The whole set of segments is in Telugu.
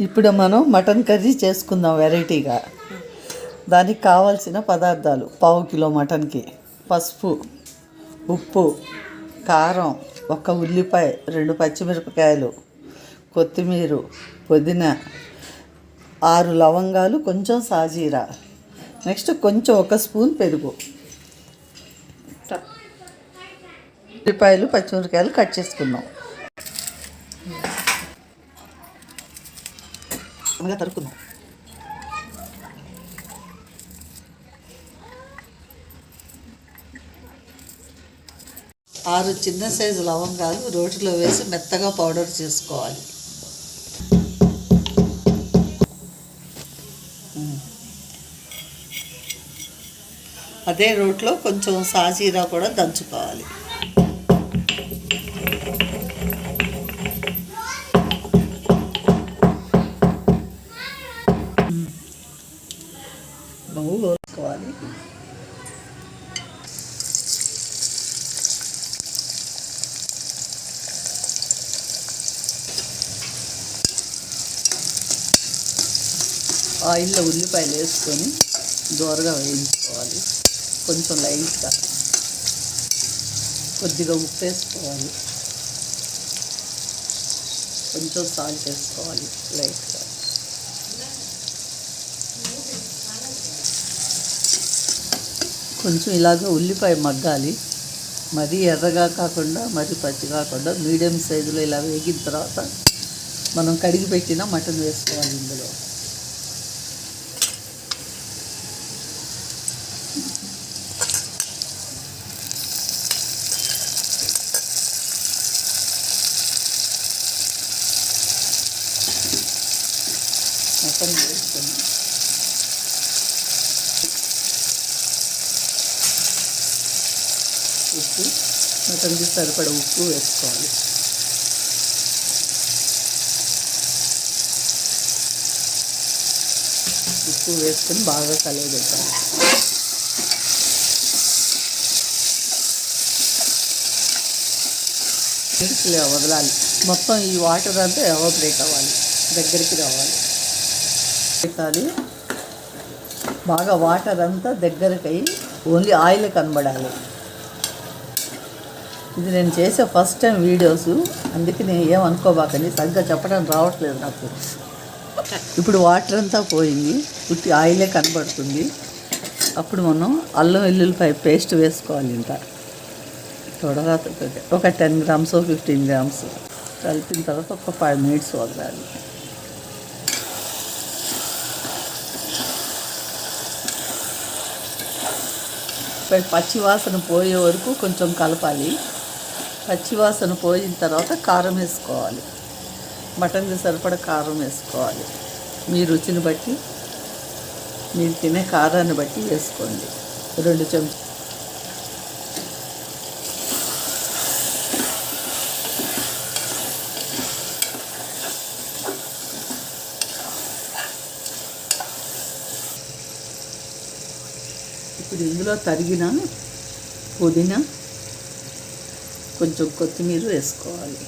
ఇప్పుడు మనం మటన్ కర్రీ చేసుకుందాం వెరైటీగా. దానికి కావాల్సిన పదార్థాలు పావు కిలో మటన్కి. పసుపు ఉప్పు కారం ఒక ఉల్లిపాయ రెండు పచ్చిమిరపకాయలు కొత్తిమీర పుదీనా ఆరు లవంగాలు కొంచెం సాజీరా. నెక్స్ట్ కొంచెం ఒక స్పూన్ పెరుగు. ఉల్లిపాయలు పచ్చిమిరపకాయలు కట్ చేసుకుందాం. బాగా తరుకుందాం ఆరు చిన్న సైజు లవంగాలు రోటిలో వేసి మెత్తగా పౌడర్ చేసుకోవాలి. అదే రోట్లో కొంచెం సాజీరా కూడా దంచుకోవాలి. ఆయిల్లో ఉల్లిపాయలు వేసుకొని దోరగా వేయించుకోవాలి. కొంచెం లైట్గా కొద్దిగా ఉప్పు వేసుకోవాలి. కొంచెం సాల్ట్ వేసుకోవాలి లైట్గా కొంచెం ఇలాగ ఉల్లిపాయ మగ్గాలి. మరీ ఎర్రగా కాకుండా మరీ పచ్చి కాకుండా మీడియం సైజులో ఇలా వేగిన తర్వాత మనం కడిగి పెట్టిన మటన్ వేసుకోవాలి ఇందులో. మటన్ వేసుకొని ఉప్పు మటన్కి సరిపడ ఉప్పు వేసుకోవాలి ఉప్పు వేసుకొని బాగా కలగబెట్టాలి వదలాలి మొత్తం ఈ వాటర్ అంతా ఎవాపరేట్ అవ్వాలి దగ్గరికి రావాలి పెట్టాలి. బాగా వాటర్ అంతా దగ్గరికి అయ్యి ఓన్లీ ఆయిల్ కనబడాలి. ఇది నేను చేసే ఫస్ట్ టైం వీడియోస్. అందుకే నేను ఏమనుకోబాకండి సరిగ్గా చెప్పడం రావట్లేదు నాకు. ఇప్పుడు వాటర్ అంతా పోయింది. పుట్టి ఆయిలే కనబడుతుంది. అప్పుడు మనం అల్లం వెల్లుల్లిపాయ పేస్ట్ వేసుకోవాలి ఇంత. తొడగా ఒక టెన్ గ్రామ్స్ ఫిఫ్టీన్ గ్రామ్స్. కలిపిన తర్వాత ఒక ఫైవ్ మినిట్స్ వదలాలి. పచ్చివాసన పోయే వరకు కొంచెం కలపాలి. పచ్చివాసన పోయిన తర్వాత కారం వేసుకోవాలి. మటన్కి సరిపడ కారం వేసుకోవాలి. మీ రుచిని బట్టి మీరు తినే కారాన్ని బట్టి వేసుకోండి. రెండు చెంచా ఇప్పుడు ఇందులో తరిగిన పుదీనా కొంచెం కొత్తిమీర వేసుకోవాలి.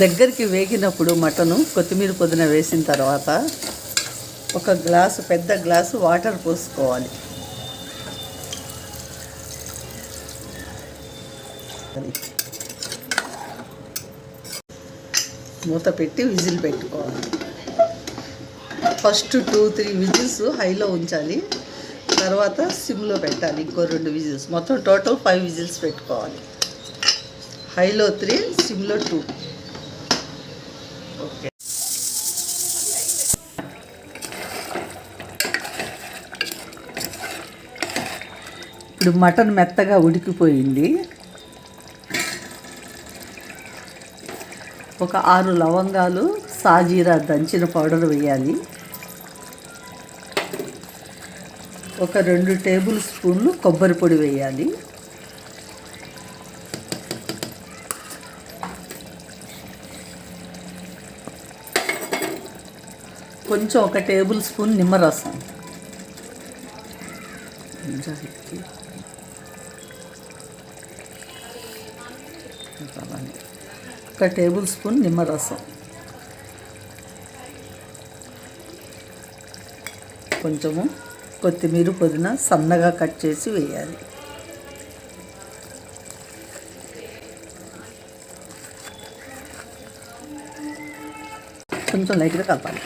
దగ్గరికి వేగినప్పుడు మటను కొత్తిమీర పుదీనా వేసిన తర్వాత ఒక గ్లాసు పెద్ద గ్లాసు వాటర్ పోసుకోవాలి. మూత పెట్టి విజిల్ పెట్టుకోవాలి. ఫస్ట్ టూ త్రీ విజిల్స్ హైలో ఉంచాలి. తర్వాత సిమ్లో పెట్టాలి ఇంకో రెండు విజిల్స్. మొత్తం టోటల్ ఫైవ్ విజిల్స్ పెట్టుకోవాలి. హైలో త్రీ సిమ్లో టూ. ఓకే. ఇప్పుడు మటన్ మెత్తగా ఉడికిపోయింది. ఒక ఆరు లవంగాలు సాజీరా దంచిన పౌడర్ వేయాలి. ఒక రెండు టేబుల్ స్పూన్లు కొబ్బరి పొడి వేయాలి. కొంచెం ఒక టేబుల్ స్పూన్ నిమ్మరసం. నిజాయితీ ఒక టేబుల్ స్పూన్ నిమ్మరసం. కొంచెము కొత్తిమీర పుదీనా సన్నగా కట్ చేసి వేయాలి. కొంచెం లైట్గా కలపాలి.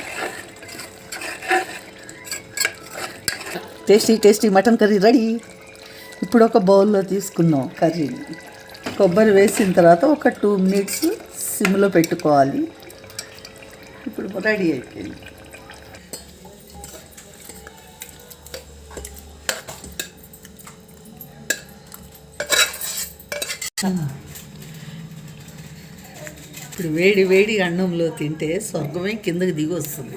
Tasty tasty mutton curry ready. ఇప్పుడు ఒక బౌల్లో తీసుకున్నాం కర్రీని. కొబ్బరి వేసిన తర్వాత ఒక టూ మినిట్స్ సిమ్లో పెట్టుకోవాలి. ఇప్పుడు రెడీ అయిపోయింది. ఇప్పుడు వేడి వేడి అన్నంలో తింటే స్వర్గమే కిందకి దిగి వస్తుంది.